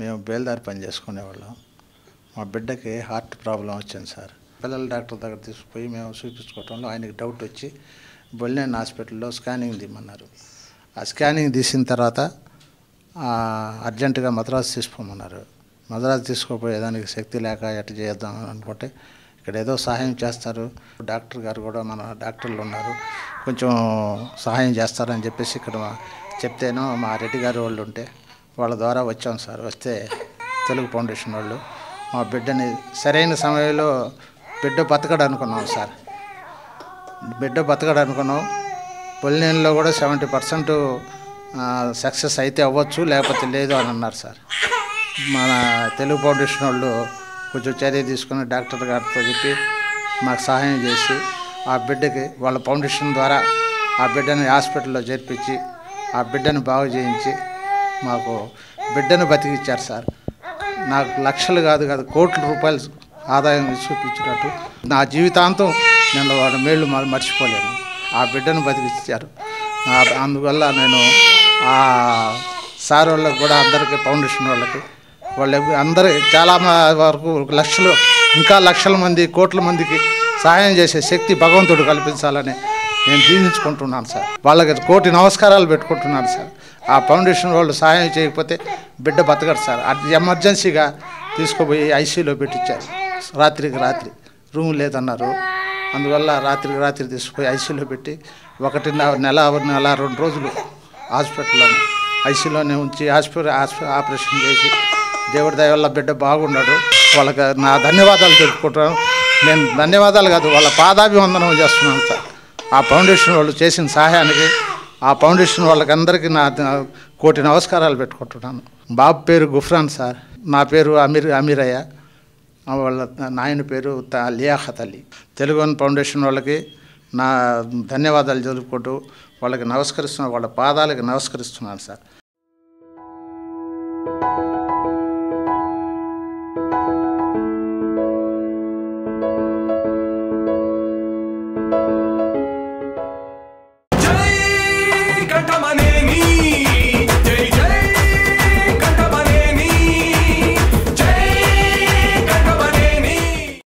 మేము బేల్దారి పని చేసుకునేవాళ్ళం. మా బిడ్డకి హార్ట్ ప్రాబ్లం వచ్చింది సార్. పిల్లల డాక్టర్ దగ్గర తీసుకుపోయి మేము చూపించుకోవటంలో ఆయనకి డౌట్ వచ్చి బొల్లేని హాస్పిటల్లో స్కానింగ్ తీయమన్నారు. ఆ స్కానింగ్ తీసిన తర్వాత అర్జెంటుగా మద్రాసు తీసుకోమన్నారు మద్రాసు తీసుకోపోయేదానికి శక్తి లేక ఎట్ట చేద్దాం అనుకుంటే ఇక్కడ ఏదో సహాయం చేస్తారు. డాక్టర్ గారు కూడా మన డాక్టర్లు ఉన్నారు. కొంచెం సహాయం చేస్తారని చెప్పేసి ఇక్కడ చెప్తేనో మా రెడ్డి గారు వాళ్ళు ఉంటే వాళ్ళ ద్వారా వచ్చాం సార్. వస్తే తెలుగు ఫౌండేషన్ వాళ్ళు మా బిడ్డని సరైన సమయంలో బిడ్డ బతకడు అనుకున్నాం సార్. బిడ్డ బతకడు అనుకున్నాం. పొలినేనులో కూడా సెవెంటీ పర్సెంట్ సక్సెస్ అయితే అవ్వచ్చు లేకపోతే లేదు అని అన్నారు సార్. మన తెలుగు ఫౌండేషన్ వాళ్ళు కొంచెం చర్య తీసుకుని డాక్టర్ గారితో చెప్పి మాకు సహాయం చేసి ఆ బిడ్డకి వాళ్ళ ఫౌండేషన్ ద్వారా ఆ బిడ్డని హాస్పిటల్లో చేర్పించి ఆ బిడ్డను బాగు చేయించి మాకు బిడ్డను బతికిచ్చారు సార్. నాకు లక్షలు కాదు కాదు కోట్ల రూపాయలు ఆదాయం చూపించినట్టు నా జీవితాంతం నేను వాడి మేళ్ళు మర్చిపోలేను. ఆ బిడ్డను బతికిచ్చారు. అందువల్ల నేను ఆ సార్ వాళ్ళకి కూడా అందరికీ ఫౌండేషన్ వాళ్ళకి వాళ్ళకి అందరి చాలా వరకు లక్షలు ఇంకా లక్షల మంది కోట్ల మందికి సహాయం చేసే శక్తి భగవంతుడు కల్పించాలని నేను దీవించుకుంటున్నాను సార్. వాళ్ళకి కోటి నమస్కారాలు పెట్టుకుంటున్నాను సార్. ఆ ఫౌండేషన్ వాళ్ళు సహాయం చేయకపోతే బిడ్డ బతకడు సార్. అది ఎమర్జెన్సీగా తీసుకుపోయి ఐసీలో పెట్టించారు. రాత్రికి రాత్రి. రూమ్ లేదన్నారు. అందువల్ల రాత్రికి రాత్రి తీసుకుపోయి ఐసీలో పెట్టి ఒకటి నెల నెల రెండు రోజులు హాస్పిటల్లోనే ఐసీలోనే ఉంచి హాస్పిటల్ ఆపరేషన్ చేసి దేవుడి దయ వల్ల బిడ్డ బాగున్నాడు వాళ్ళకి నా ధన్యవాదాలు తెలుపుకుంటాను నేను ధన్యవాదాలు కాదు వాళ్ళ పాదాభివందనం చేస్తున్నాను సార్. ఆ ఫౌండేషన్ వాళ్ళు చేసిన సహాయానికి ఆ ఫౌండేషన్ వాళ్ళకి అందరికీ నా కోటి నమస్కారాలు పెట్టుకుంటున్నాను. బాబు పేరు గుఫ్రాన్ సార్. నా పేరు అమీర్ అమీరయ్య. వాళ్ళ నాయన పేరు త- లియాఖత్ అలీ. తెలుగు ఫౌండేషన్ వాళ్ళకి నా ధన్యవాదాలు జరుపుకుంటూ వాళ్ళకి నమస్కరిస్తున్నాను వాళ్ళ పాదాలకి నమస్కరిస్తున్నాను సార్. otra manera.